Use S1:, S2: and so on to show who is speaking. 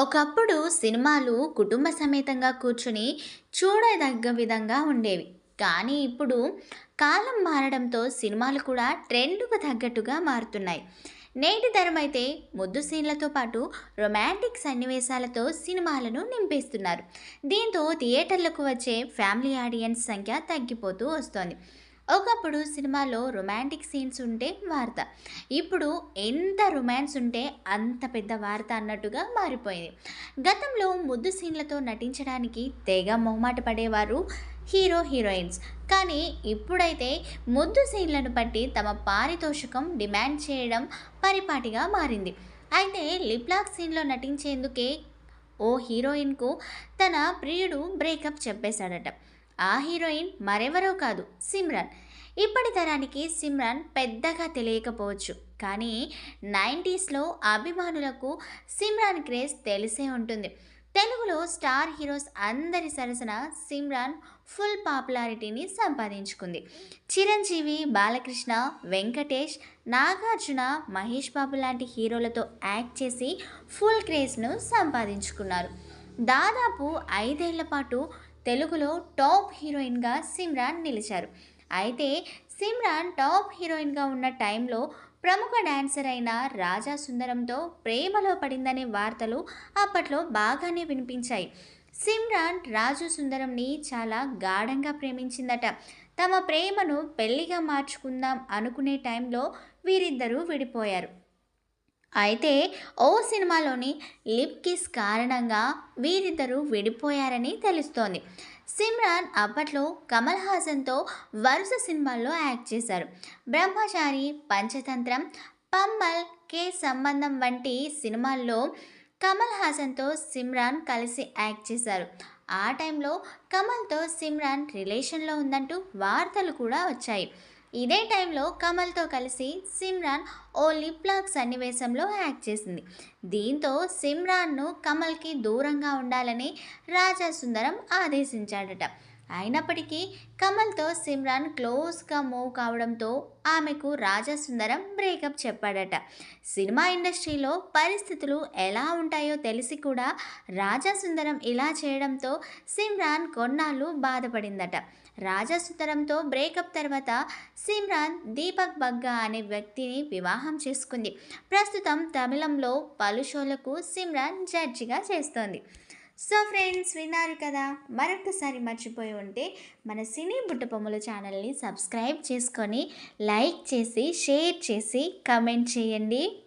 S1: ఒకప్పుడు సినిమాలు కుటుంబ సమేతంగా కూర్చుని చూడదగ్గ విధంగా ఉండేవి. కానీ ఇప్పుడు కాలం మారడంతో సినిమాలు కూడా ట్రెండ్కు తగ్గట్టుగా మారుతున్నాయి. నేటి తరం అయితే ముద్దు సీన్లతో పాటు రొమాంటిక్ సన్నివేశాలతో సినిమాలను నింపేస్తున్నారు. దీంతో థియేటర్లకు వచ్చే ఫ్యామిలీ ఆడియన్స్ సంఖ్య తగ్గిపోతూ వస్తోంది. ఒకప్పుడు సినిమాలో రొమాంటిక్ సీన్స్ ఉంటే వార్త. ఇప్పుడు ఎంత రొమాన్స్ ఉంటే అంత పెద్ద వార్త అన్నట్టుగా మారిపోయింది. గతంలో ముద్దు సీన్లతో నటించడానికి తెగ మొహమాట పడేవారు హీరో హీరోయిన్స్. కానీ ఇప్పుడైతే ముద్దు సీన్లను బట్టి తమ పారితోషికం డిమాండ్ చేయడం పరిపాటిగా మారింది. అయితే లిప్లాక్ సీన్లో నటించేందుకే ఓ హీరోయిన్కు తన ప్రియుడు బ్రేకప్ చెప్పేశాడట. ఆ హీరోయిన్ మరెవరో కాదు సిమ్రాన్. ఇప్పటి తరానికి సిమ్రాన్ పెద్దగా తెలియకపోవచ్చు. కానీ నైంటీస్లో అభిమానులకు సిమ్రాన్ క్రేజ్ తెలిసే ఉంటుంది. తెలుగులో స్టార్ హీరోస్ అందరి సరసన సిమ్రాన్ ఫుల్ పాపులారిటీని సంపాదించుకుంది. చిరంజీవి బాలకృష్ణ వెంకటేష్ నాగార్జున మహేష్ బాబు లాంటి హీరోలతో యాక్ట్ చేసి ఫుల్ క్రేజ్ను సంపాదించుకున్నారు. దాదాపు ఐదేళ్ళ పాటు తెలుగులో టాప్ హీరోయిన్గా సిమ్రాన్ నిలిచారు. అయితే సిమ్రాన్ టాప్ హీరోయిన్గా ఉన్న టైంలో ప్రముఖ డాన్సర్ అయిన రాజా సుందరంతో ప్రేమలో పడిందనే వార్తలు అప్పట్లో బాగానే వినిపించాయి. సిమ్రాన్ రాజు సుందరంని చాలా గాఢంగా ప్రేమించిందట. తమ ప్రేమను పెళ్ళిగా మార్చుకుందాం అనుకునే టైంలో వీరిద్దరూ విడిపోయారు. అయితే ఓ సినిమాలోని లిప్ కిస్ కారణంగా వీరిద్దరూ విడిపోయారని తెలుస్తోంది. సిమ్రాన్ అప్పట్లో కమల్ హాసన్తో వరుస సినిమాల్లో యాక్ట్ చేశారు. బ్రహ్మచారి పంచతంత్రం పమ్మల్ కే సంబంధం వంటి సినిమాల్లో కమల్ హాసన్తో సిమ్రాన్ కలిసి యాక్ట్ చేశారు. ఆ టైంలో కమల్తో సిమ్రాన్ రిలేషన్లో ఉందంటూ వార్తలు కూడా వచ్చాయి. ఇదే టైంలో కమల్తో కలిసి సిమ్రాన్ ఓ లిప్లాక్ సన్నివేశంలో యాక్ట్ చేసింది. దీంతో సిమ్రాన్ను కమల్కి దూరంగా ఉండాలని రాజా సుందరం ఆదేశించాడట. అయినప్పటికీ కమల్తో సిమ్రాన్ క్లోజ్గా మూవ్ కావడంతో ఆమెకు రాజా సుందరం బ్రేకప్ చెప్పాడట. సినిమా ఇండస్ట్రీలో పరిస్థితులు ఎలా ఉంటాయో తెలిసి కూడా రాజా సుందరం ఇలా చేయడంతో సిమ్రాన్ కొన్నాళ్ళు బాధపడిందట. రాజాసుతరంతో బ్రేకప్ తర్వాత సిమ్రాన్ దీపక్ బగ్గా అనే వ్యక్తిని వివాహం చేసుకుంది. ప్రస్తుతం తమిళంలో పలు షోలకు సిమ్రాన్ జడ్జిగా చేస్తోంది. సో ఫ్రెండ్స్ విన్నారు కదా? మరొకసారి మర్చిపోయి ఉంటే మన సినీ బుట్టబొమ్మల ఛానల్ని సబ్స్క్రైబ్ చేసుకొని లైక్ చేసి షేర్ చేసి కమెంట్ చేయండి.